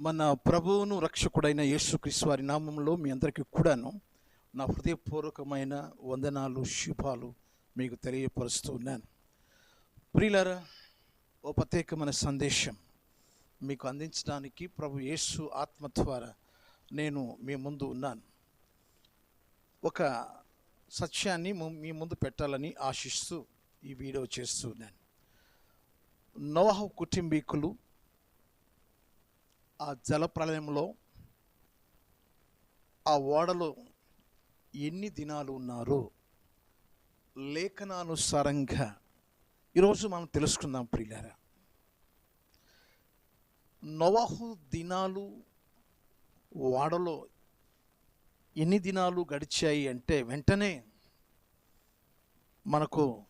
మన ప్రభువును రక్షకుడైన యేసుక్రీస్తు వారి నామంలో మీ అందరికీ కూడాను నా హృదయపూర్వకమైన వందనాలు శుభాలు మీకు తెలియపరుస్తూ ఉన్నాను. ఓ ప్రత్యేకమైన సందేశం మీకు అందించడానికి ప్రభు యేసు ఆత్మ ద్వారా నేను మీ ముందు ఉన్నాను. ఒక సత్యాన్ని మీ ముందు పెట్టాలని ఆశిస్తూ ఈ వీడియో చేస్తున్నాను నోహ కుటుంబీకులు ఆ జల ప్రళయంలో ఆ ఓడలో ఎన్ని దినాలు ఉన్నారు? లేఖనానుసారంగా ఈరోజు మనం తెలుసుకుందాం ప్రియులారా. నోవాహు దినాలు ఓడలో ఎన్ని దినాలు గడిచాయి అంటే వెంటనే మనకు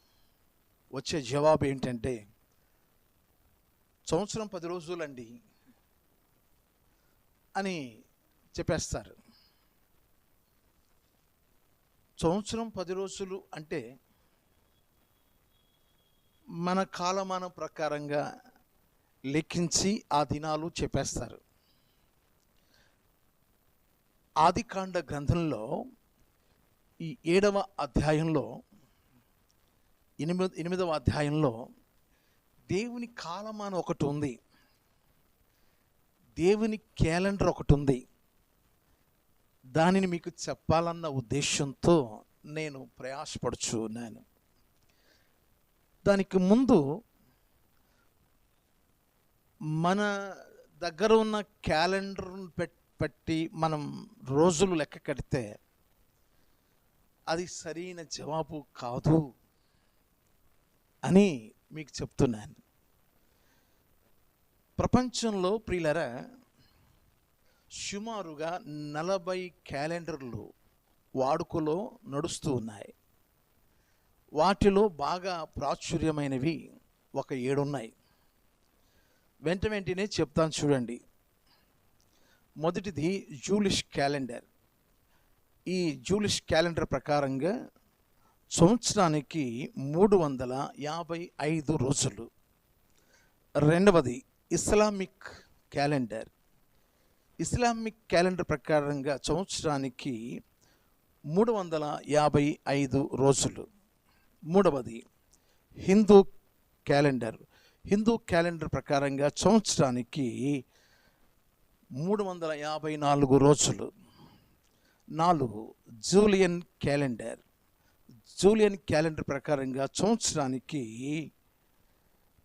వచ్చే జవాబు ఏంటంటే సంవత్సరం పది రోజులండి. అని చెప్పేస్తారు. సంవత్సరం పది రోజులు అంటే మన కాలమానం ప్రకారంగా లెక్కించి ఆ దినాలు చెప్పేస్తారు. ఆదికాండ గ్రంథంలో ఈ ఏడవ అధ్యాయంలో ఎనిమిది ఎనిమిదవ అధ్యాయంలో దేవుని కాలమానం ఒకటి ఉంది. దేవుని క్యాలెండర్ ఒకటి ఉంది. దానిని మీకు చెప్పాలన్న ఉద్దేశంతో నేను ప్రయాసపడుచున్నాను దానికి ముందు మన దగ్గర ఉన్న క్యాలెండర్ను పెట్టి మనం రోజులు లెక్క కడితే అది సరైన జవాబు కాదు అని మీకు చెప్తున్నాను. ప్రపంచంలో ప్రియులరా సుమారుగా నలభై క్యాలెండర్లు వాడుకలో నడుస్తూ ఉన్నాయి. వాటిలో బాగా ప్రాచుర్యమైనవి ఒక ఏడున్నాయి. వెంట వెంటనే చెప్తాను చూడండి. మొదటిది జూలిష్ క్యాలెండర్. ఈ జూలిష్ క్యాలెండర్ ప్రకారంగా సంవత్సరానికి మూడు వందల యాభై ఐదు రోజులు. రెండవది ఇస్లామిక్ క్యాలెండర్. ఇస్లామిక్ క్యాలెండర్ ప్రకారంగా సంవత్సరానికి మూడు వందల యాభై ఐదు రోజులు. మూడవది హిందూ క్యాలెండర్. హిందూ క్యాలెండర్ ప్రకారంగా సంవత్సరానికి మూడు వందల యాభై నాలుగు రోజులు. నాలుగు జూలియన్ క్యాలెండర్. జూలియన్ క్యాలెండర్ ప్రకారంగా సంవత్సరానికి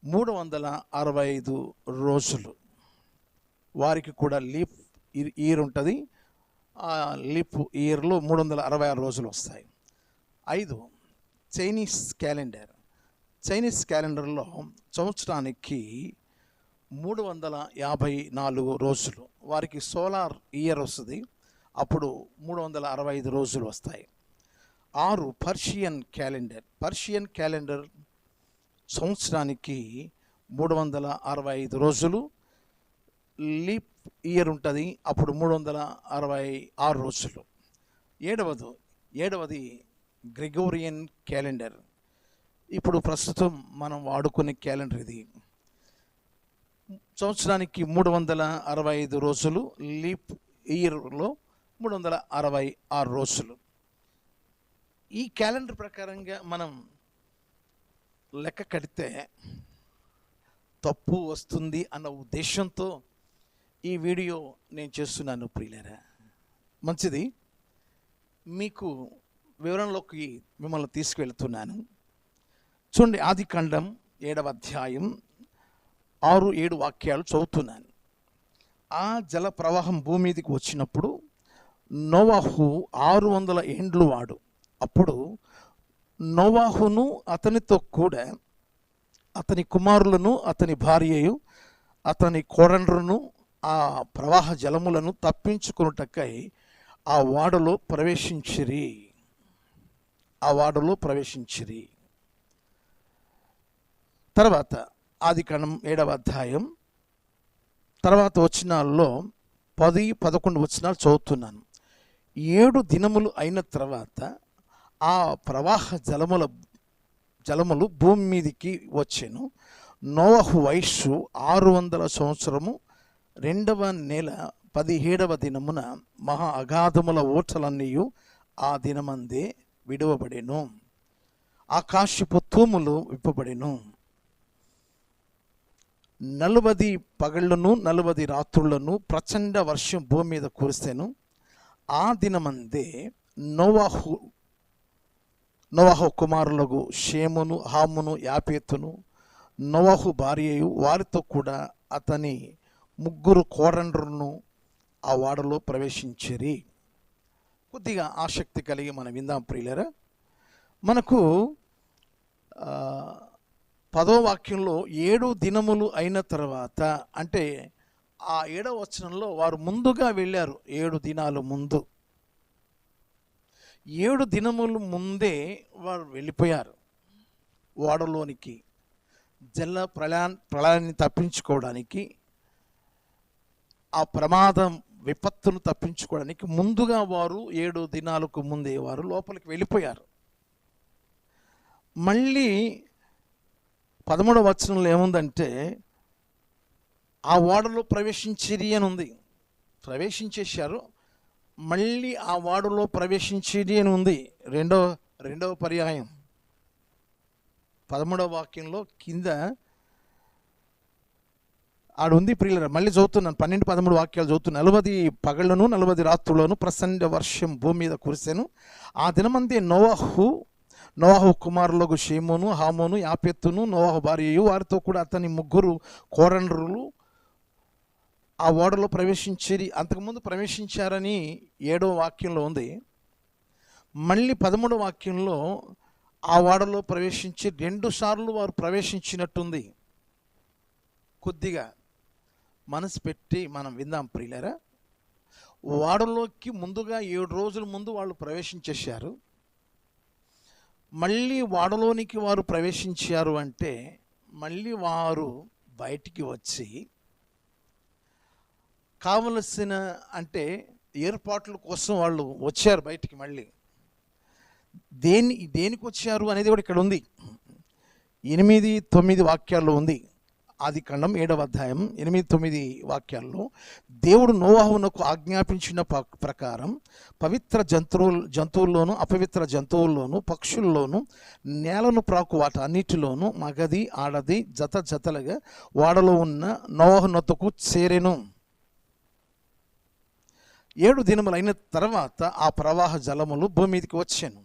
మూడు వందల అరవై ఐదు రోజులు. వారికి కూడా లీప్ ఇయర్ ఉంటుంది. ఆ లీప్ ఇయర్లో మూడు వందల అరవై ఆరు రోజులు వస్తాయి. ఐదు చైనీస్ క్యాలెండర్. చైనీస్ క్యాలెండర్లో సంవత్సరానికి మూడు వందల యాభై నాలుగు రోజులు. వారికి సోలార్ ఇయర్ వస్తుంది. అప్పుడు మూడు వందల అరవై ఐదు రోజులు వస్తాయి. ఆరు పర్షియన్ క్యాలెండర్. పర్షియన్ క్యాలెండర్ సంవత్సరానికి మూడు వందల అరవై ఐదు రోజులు లీప్ ఇయర్ ఉంటుంది. అప్పుడు మూడు వందల అరవై ఆరు రోజులు. ఏడవది ఏడవది గ్రెగోరియన్ క్యాలెండర్. ఇప్పుడు ప్రస్తుతం మనం వాడుకునే క్యాలెండర్ ఇది. సంవత్సరానికి మూడు వందల అరవై ఐదు రోజులు లీప్ ఇయర్లో మూడు వందల అరవై ఆరు రోజులు. ఈ క్యాలెండర్ ప్రకారంగా మనం లెక్క కడితే తప్పు వస్తుంది అన్న ఉద్దేశంతో ఈ వీడియో నేను చేస్తున్నాను ప్రియులరా. మంచిది. మీకు వివరంలోకి మిమ్మల్ని తీసుకువెళ్తున్నాను చూడండి ఆది ఖండం ఏడవ అధ్యాయం ఆరు ఏడు వాక్యాలు చదువుతున్నాను. ఆ జల ప్రవాహం భూమి మీదకి వచ్చినప్పుడు నోవాహు ఆరు వందల ఏండ్లు వాడు. అప్పుడు నోవాహును అతనితో కూడా అతని కుమారులను అతని భార్యయు అతని కోడండ్రును ఆ ప్రవాహ జలములను తప్పించుకున్నటకై ఆ వాడలో ప్రవేశించిరి. ఆ వాడలో ప్రవేశించిరి. తర్వాత ఆది కణం ఏడవ అధ్యాయం. తర్వాత వచనాల్లో పది పదకొండు వచనాలు చదువుతున్నాను. ఏడు దినములు అయిన తర్వాత ఆ ప్రవాహ జలముల జలములు భూమి మీదికి వచ్చాను. నోవహు వయస్సు ఆరు వందల సంవత్సరము రెండవ నెల పదిహేడవ దినమున మహా అగాధముల ఓటలన్నీ ఆ దినమందే విడువబడెను. ఆకాశపు తూములు విప్పబడెను. నలుబది పగళ్ళను నలుబది రాత్రులను ప్రచండ వర్షం భూమి మీద కురిస్తాను ఆ దినమందే నోవాహు నోవహు కుమారులకు షేమును హామును యాపేతును నోవహు భార్యయు వారితో కూడా అతని ముగ్గురు కోరండ్రును ఆ వాడలో ప్రవేశించిరి. కొద్దిగా ఆసక్తి కలిగి మనం విందాం ప్రియులరా. మనకు పదో వాక్యంలో ఏడు దినములు అయిన తర్వాత అంటే ఆ ఏడవ వచనంలో వారు ముందుగా వెళ్ళారు ఏడు దినాలు ముందు. ఏడు దినములు ముందే వారు వెళ్ళిపోయారు. ఓడలోనికి జల ప్రళయా ప్రళయాన్ని తప్పించుకోవడానికి ఆ ప్రమాదం విపత్తును తప్పించుకోవడానికి ముందుగా వారు ఏడు దినాలకు ముందే వారు లోపలికి వెళ్ళిపోయారు. మళ్ళీ పదమూడవ వచనంలో ఏముందంటే ఆ ఓడలో ప్రవేశించిరి అని ఉంది. ప్రవేశించేశారు. మళ్ళీ ఆ వాడులో ప్రవేశించేది అని ఉంది. రెండవ రెండవ పర్యాయం. పదమూడవ వాక్యంలో కింద ఆడు ఉంది ప్రియుల మళ్ళీ చదువుతున్నాను. పన్నెండు పదమూడు వాక్యాలు చదువుతున్నాను నలభది పగళ్ళను నలభది రాత్రులను ప్రసండ వర్షం భూమి మీద కురిశాను ఆ దినమందే నోవాహు నోవాహు కుమారులకు షేమోను హామోను యాపెత్తును నోవాహు భార్యయు వారితో కూడా అతని ముగ్గురు కోరండ్రులు ఆ ఓడలో ప్రవేశించేది అంతకుముందు ప్రవేశించారని ఏడో వాక్యంలో ఉంది. మళ్ళీ పదమూడో వాక్యంలో ఆ ఓడలో ప్రవేశించి రెండు సార్లు వారు ప్రవేశించినట్టుంది. కొద్దిగా మనసు పెట్టి మనం విందాం ప్రియులరా. ఓడలోకి ముందుగా ఏడు రోజుల ముందు వాళ్ళు ప్రవేశించేశారు. మళ్ళీ వాడలోనికి వారు ప్రవేశించారు అంటే మళ్ళీ వారు బయటికి వచ్చి కావలసిన అంటే ఏర్పాట్ల కోసం వాళ్ళు వచ్చారు బయటికి మళ్ళీ. దేని దేనికి వచ్చారు అనేది కూడా ఇక్కడ ఉంది. ఎనిమిది తొమ్మిది వాక్యాల్లో ఉంది. ఆది ఖండం ఏడవ అధ్యాయం ఎనిమిది తొమ్మిది వాక్యాల్లో దేవుడు నోవాహునకు ఆజ్ఞాపించిన ప- ప్రకారం పవిత్ర జంతువులు జంతువుల్లోనూ అపవిత్ర జంతువుల్లోనూ పక్షుల్లోనూ నేలను ప్రాకు వాటి అన్నిటిలోనూ మగది ఆడది జత జతలుగా వాడలో ఉన్న నోవాహునతకు చేరెను. ఏడు దినములైన తర్వాత ఆ ప్రవాహ జలములు భూమి మీదకి వచ్చాను.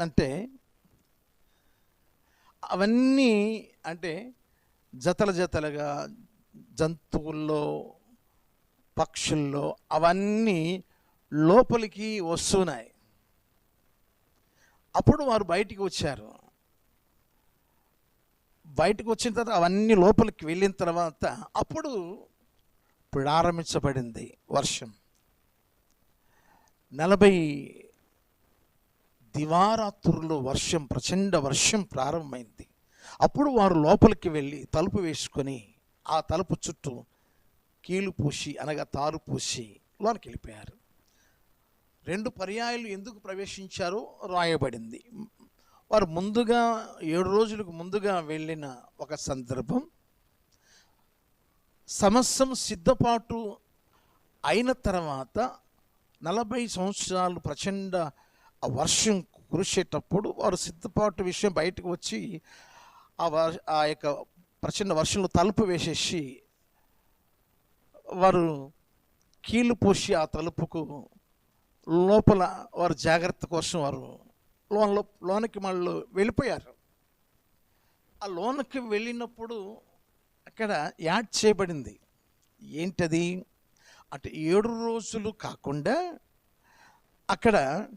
అంటే అవన్నీ అంటే జతల జతలుగా జంతువుల్లో పక్షుల్లో అవన్నీ లోపలికి వస్తున్నాయి. అప్పుడు వారు బయటికి వచ్చారు. బయటకు వచ్చిన తర్వాత అవన్నీ లోపలికి వెళ్ళిన తర్వాత అప్పుడు ప్రారంభించబడింది వర్షం. నలభై దివారాత్రుల్లో వర్షం ప్రచండ వర్షం ప్రారంభమైంది. అప్పుడు వారు లోపలికి వెళ్ళి తలుపు వేసుకొని ఆ తలుపు చుట్టూ కీలు పూసి అనగా తారు పూసి లోనికి వెళ్ళిపోయారు రెండు పర్యాయాలు ఎందుకు ప్రవేశించారో రాయబడింది. వారు ముందుగా ఏడు రోజులకు ముందుగా వెళ్ళిన ఒక సందర్భం సమస్తం సిద్ధపాటు అయిన తర్వాత నలభై సంవత్సరాలు ప్రచండ వర్షం కురిసేటప్పుడు వారు సిద్ధపాటు విషయం బయటకు వచ్చి ఆ వర్ ఆ యొక్క ప్రచండ వర్షంలో తలుపు వేసేసి వారు కీళ్ళు పోసి ఆ తలుపుకు లోపల వారు జాగ్రత్త కోసం వారు లోన్ లోనికి మళ్ళీ వెళ్ళిపోయారు. ఆ లోనకి వెళ్ళినప్పుడు అక్కడ యాడ్ చేయబడింది. ఏంటది? అంటే ఏడు రోజులు కాకుండా అక్కడ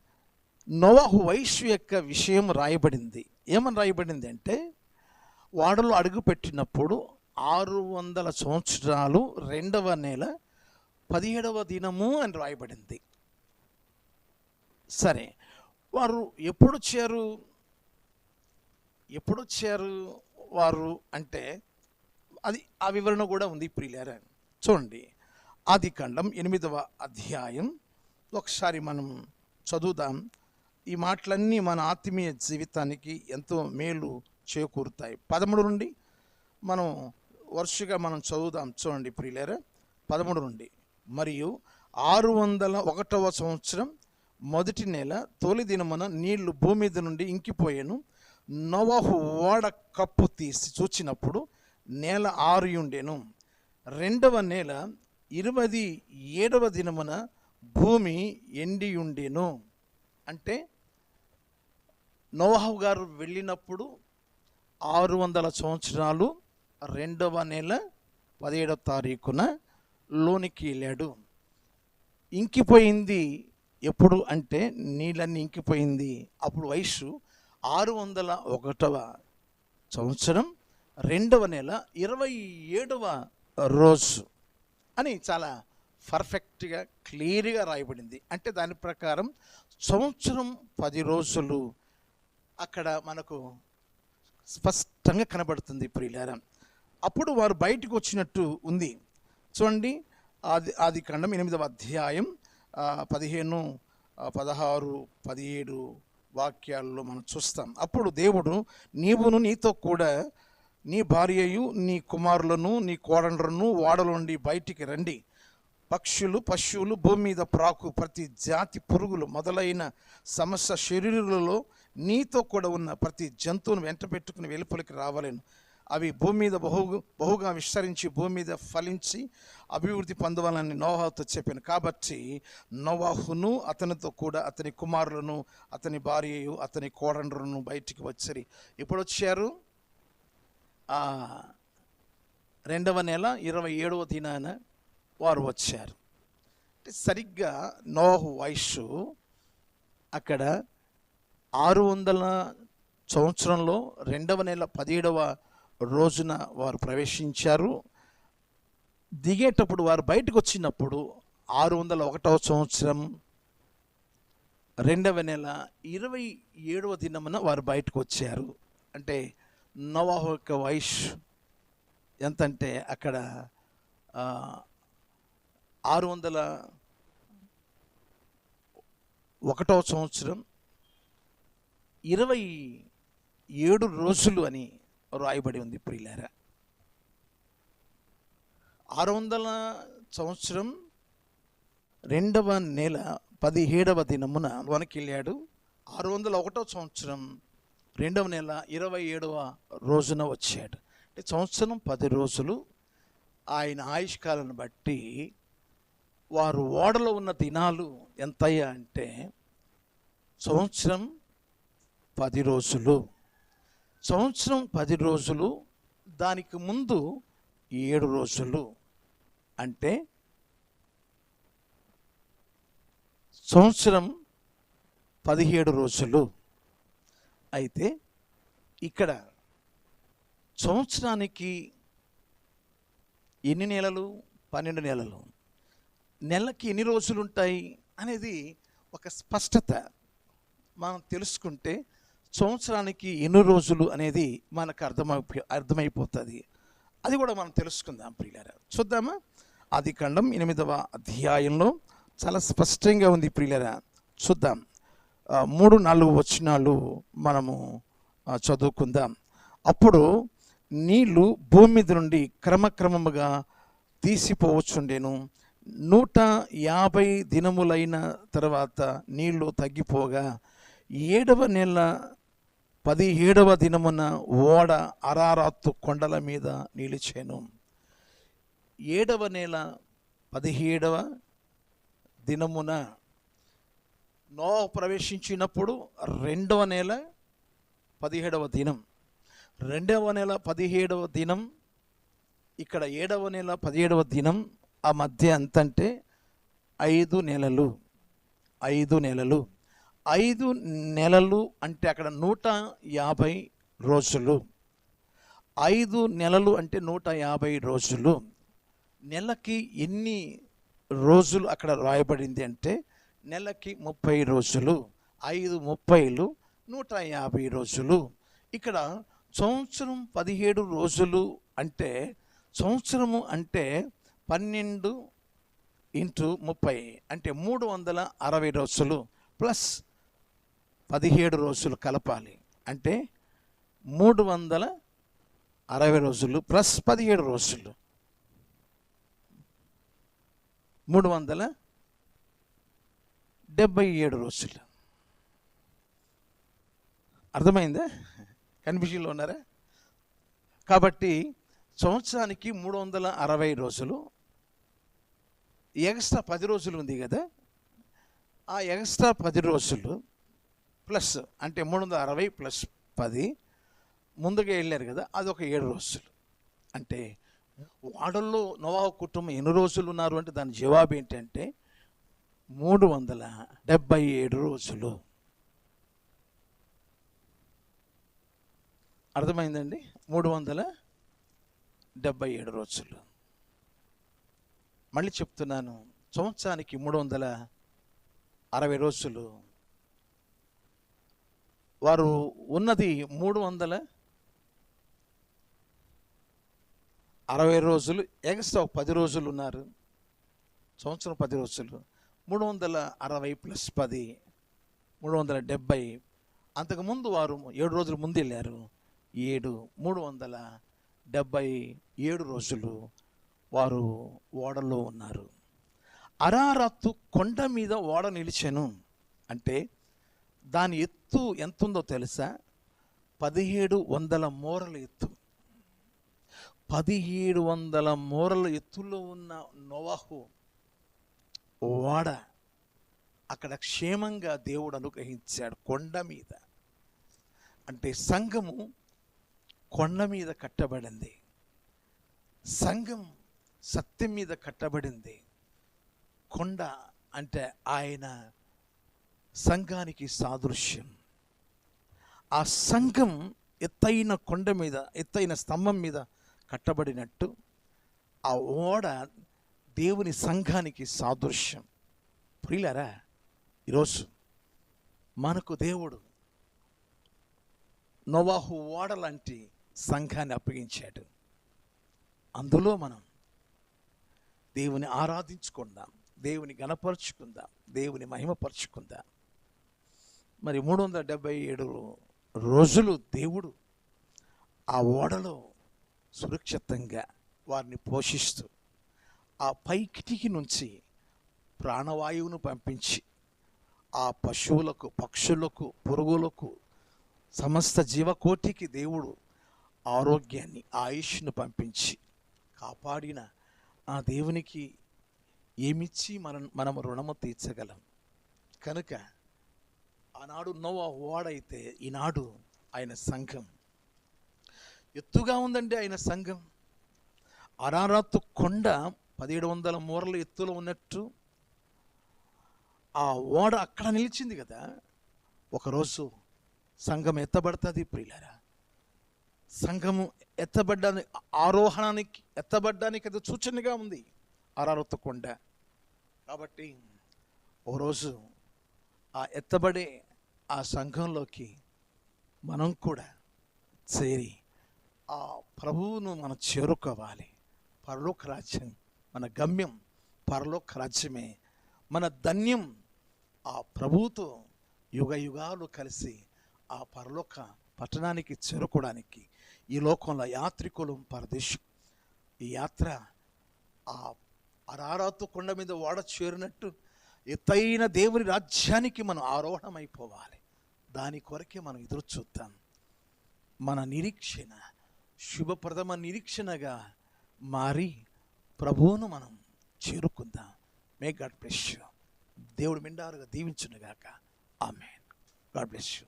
నోవాహు వయస్సు యొక్క విషయం రాయబడింది. ఏమని రాయబడింది అంటే వాడలో అడుగుపెట్టినప్పుడు ఆరు వందల సంవత్సరాలు రెండవ నెల పదిహేడవ దినము అని రాయబడింది. సరే వారు ఎప్పుడు వచ్చారు? ఎప్పుడు వచ్చారు వారు అంటే అది ఆ వివరణ కూడా ఉంది ప్రియులారా. చూడండి ఆది ఖండం ఎనిమిదవ అధ్యాయం. ఒకసారి మనం చదువుదాం. ఈ మాటలన్నీ మన ఆత్మీయ జీవితానికి ఎంతో మేలు చేకూరుతాయి. పదమూడు నుండి మనం వరుసగా మనం చదువుదాం. చూడండి ప్రియులారా పదమూడు నుండి. మరియు ఆరు వందల ఒకటవ సంవత్సరం మొదటి నెల తొలి దినమున నీళ్ళు భూమి మీద నుండి ఇంకిపోయాను. నవహు ఓడ కప్పు తీసి చూచినప్పుడు నేల ఆరు రెండవ నెల ఇరవై ఏడవ దినమున భూమి ఎండియుండెను. అంటే నోవాహు గారు వెళ్ళినప్పుడు ఆరు వందల సంవత్సరాలు రెండవ నెల పదిహేడవ తారీఖున లోనికి వెళ్ళాడు. ఇంకిపోయింది ఎప్పుడు అంటే నీళ్ళన్నీ ఇంకిపోయింది. అప్పుడు వయసు ఆరు వందల ఒకటవ సంవత్సరం రెండవ నెల ఇరవై ఏడవ రోజు అని చాలా పర్ఫెక్ట్గా క్లియర్గా రాయబడింది. అంటే దాని ప్రకారం సంవత్సరం పది రోజులు అక్కడ మనకు స్పష్టంగా కనబడుతుంది ప్రియులారా. అప్పుడు వారు బయటకు వచ్చినట్టు ఉంది. చూడండి ఆది ఆది ఖండం ఎనిమిదవ అధ్యాయం పదిహేను పదహారు పదిహేడు వాక్యాల్లో మనం చూస్తాం. అప్పుడు దేవుడు నీవును నీతో కూడా నీ భార్యయు నీ కుమారులను నీ కోడండ్రను వాడలుండి బయటికి రండి. పక్షులు పశువులు భూమి మీద ప్రాకు ప్రతి జాతి పురుగులు మొదలైన సమస్య శరీరులలో నీతో కూడా ఉన్న ప్రతి జంతువును వెంట పెట్టుకుని వెలుపలికి రావాలను. అవి భూమి మీద బహు బహుగా విస్తరించి భూమి మీద ఫలించి అభివృద్ధి పొందవాలని నోవాహుతో చెప్పాను. కాబట్టి నోవాహును అతనితో కూడా అతని కుమారులను అతని భార్యయు అతని కోడండ్రులను బయటికి వచ్చారు. ఇప్పుడు వచ్చారు? రెండవ నెల ఇరవై ఏడవ దినాన వారు వచ్చారు. అంటే సరిగ్గా నోహు వయస్సు అక్కడ ఆరు వందల సంవత్సరంలో రెండవ నెల పదిహేడవ రోజున వారు ప్రవేశించారు. దిగేటప్పుడు వారు బయటకు వచ్చినప్పుడు ఆరు వందల ఒకటవ సంవత్సరం రెండవ నెల ఇరవై ఏడవ దినమున వారు బయటకు వచ్చారు. అంటే నవాహు యొక్క వయస్సు ఎంతంటే అక్కడ ఆరు వందల ఒకటవ సంవత్సరం ఇరవై ఏడు రోజులు అని రాయబడి ఉంది ప్రియులారా. ఆరు వందల సంవత్సరం రెండవ నెల పదిహేడవ దినమున వనకెళ్ళాడు ఆరు వందల ఒకటో సంవత్సరం రెండవ నెల ఇరవై ఏడవ రోజున వచ్చాడు. అంటే సంవత్సరం పది రోజులు ఆయన ఆయుష్కాలను బట్టి వారు ఓడలో ఉన్న దినాలు ఎంతయ్యా అంటే సంవత్సరం పది రోజులు. సంవత్సరం పది రోజులు దానికి ముందు ఏడు రోజులు. అంటే సంవత్సరం పదిహేడు రోజులు. అయితే ఇక్కడ సంవత్సరానికి ఎన్ని నెలలు? పన్నెండు నెలలు. నెలకి ఎన్ని రోజులు ఉంటాయి అనేది ఒక స్పష్టత మనం తెలుసుకుంటే సంవత్సరానికి ఎన్ని రోజులు అనేది మనకు అర్థమైపో అర్థమైపోతుంది. అది కూడా మనం తెలుసుకుందాం ప్రియులారా. చూద్దామా? ఆది ఖండం ఎనిమిదవ అధ్యాయంలో చాలా స్పష్టంగా ఉంది ప్రియులరా. చూద్దాం. మూడు నాలుగు వచనాలు మనము చదువుకుందాం. అప్పుడు నీళ్ళు భూమి మీద నుండి క్రమక్రమముగా తీసిపోవచ్చుండేను. నూట యాభై దినములైన తర్వాత నీళ్ళు తగ్గిపోగా ఏడవ నెల పదిహేడవ దినమున ఓడ అరారాత్తు కొండల మీద నిలిచాను. ఏడవ నెల పదిహేడవ దినమున నో ప్రవేశించినప్పుడు రెండవ నెల పదిహేడవ దినం. రెండవ నెల పదిహేడవ దినం ఇక్కడ ఏడవ నెల పదిహేడవ దినం ఆ మధ్య ఎంతంటే ఐదు నెలలు. ఐదు నెలలు. ఐదు నెలలు అంటే అక్కడ నూట యాభై రోజులు. ఐదు నెలలు అంటే నూట యాభై రోజులు. నెలకి ఎన్ని రోజులు అక్కడ రాయబడింది అంటే నెలకి ముప్పై రోజులు ఐదు ముప్పైలు నూట యాభై రోజులు. ఇక్కడ సంవత్సరం పదిహేడు రోజులు అంటే సంవత్సరము అంటే పన్నెండు ఇంటూ ముప్పై అంటే మూడు వందల అరవై రోజులు ప్లస్ పదిహేడు రోజులు కలపాలి అంటే మూడు వందల అరవై రోజులు ప్లస్ పదిహేడు రోజులు. మూడు వందల డెబ్బై ఏడు రోజులు. అర్థమైందా? కన్ఫ్యూజన్లో ఉన్నారా? కాబట్టి సంవత్సరానికి మూడు వందల అరవై రోజులు. ఎక్స్ట్రా పది రోజులు ఉంది కదా? ఆ ఎక్స్ట్రా పది రోజులు ప్లస్ అంటే మూడు వందల అరవై ప్లస్ పది ముందుగా వెళ్ళారు కదా? అది ఒక ఏడు రోజులు. అంటే వాడల్లో నోవా కుటుంబం ఎన్ని రోజులు ఉన్నారు అంటే దాని జవాబు ఏంటంటే మూడు వందల డెబ్బై ఏడు రోజులు. అర్థమైందండి? మూడు వందల డెబ్బై ఏడు రోజులు. మళ్ళీ చెప్తున్నాను సంవత్సరానికి మూడు వందల అరవై రోజులు. వారు ఉన్నది మూడు వందల అరవై రోజులు ఎగస్ట్రా ఒక పది రోజులు ఉన్నారు. సంవత్సరం పది రోజులు. మూడు వందల అరవై ప్లస్ పది మూడు వందల డెబ్బై అంతకుముందు వారు ఏడు రోజులు ముందు వెళ్ళారు ఏడు మూడు వందల డెబ్బై ఏడు రోజులు వారు ఓడలో ఉన్నారు. అరారత్తు కొండ మీద ఓడ నిలిచాను. అంటే దాని ఎత్తు ఎంత ఉందో తెలుసా? పదిహేడు వందల మూరల ఎత్తు. పదిహేడు వందల మూరల ఎత్తులో ఉన్న నోవాహు ఓడ. అక్కడ క్షేమంగా దేవుడు అనుగ్రహించాడు కొండ మీద. అంటే సంఘము కొండ మీద కట్టబడింది. సంఘం సత్యం మీద కట్టబడింది. కొండ అంటే ఆయన సంఘానికి సాదృశ్యం. ఆ సంఘం ఎత్తైన కొండ మీద ఎత్తైన స్తంభం మీద కట్టబడినట్టు ఆ ఓడ దేవుని సంఘానికి సాదృశ్యం. ప్రియులారా ఈరోజు మనకు దేవుడు నోవాహు ఓడ లాంటి సంఘాన్ని అప్పగించాడు. అందులో మనం దేవుని ఆరాధించుకుందాం దేవుని గణపరుచుకుందాం దేవుని మహిమపరుచుకుందాం. మరి మూడు వందల డెబ్బై ఏడు రోజులు దేవుడు ఆ ఓడలో సురక్షితంగా వారిని పోషిస్తూ ఆ పైకిటికి నుంచి ప్రాణవాయువును పంపించి ఆ పశువులకు పక్షులకు పురుగులకు సమస్త జీవకోటికి దేవుడు ఆరోగ్యాన్ని ఆయుష్ను పంపించి కాపాడిన ఆ దేవునికి ఏమిచ్చి మనం మనము రుణము తీర్చగలం? కనుక ఆనాడు నోవ ఓడైతే ఈనాడు ఆయన సంఘం. ఎత్తుగా ఉందండి ఆయన సంఘం. అరారాతు కొండ పదిహేడు వందల మూరలు ఎత్తులో ఉన్నట్టు ఆ ఓడ అక్కడ నిలిచింది కదా. ఒకరోజు సంఘం ఎత్తబడుతుంది ప్రియులరా. సంఘము ఎత్తబడ్డానికి ఆరోహణానికి ఎత్తబడ్డానికి అది సూచనగా ఉంది. అరారొత్త కొండ. కాబట్టి ఓ రోజు ఆ ఎత్తబడే ఆ సంఘంలోకి మనం కూడా చేరి ఆ ప్రభువును మనం చేరుకోవాలి. పరలోక రాజ్యం మన గమ్యం పరలోక రాజ్యమే. మన ధన్యం ఆ ప్రభువుతో యుగ యుగాలు కలిసి ఆ పరలోక పట్టణానికి చేరుకోవడానికి ఈ లోకంలో యాత్రికులు పరదేశం ఈ యాత్ర ఆ అరారాతు కొండ మీద ఓడ చేరినట్టు ఎత్తైన దేవుని రాజ్యానికి మనం ఆరోహణమైపోవాలి. దాని కొరకే మనం ఎదురు చూద్దాం. మన నిరీక్షణ శుభప్రథమ నిరీక్షణగా మారి ప్రభువును మనం చేరుకుందాం. మే గాడ్ బ్లెస్ యూ దేవుడు మిండారుగా దీవించునుగాక. ఆమె గాడ్ బ్లెస్ యూ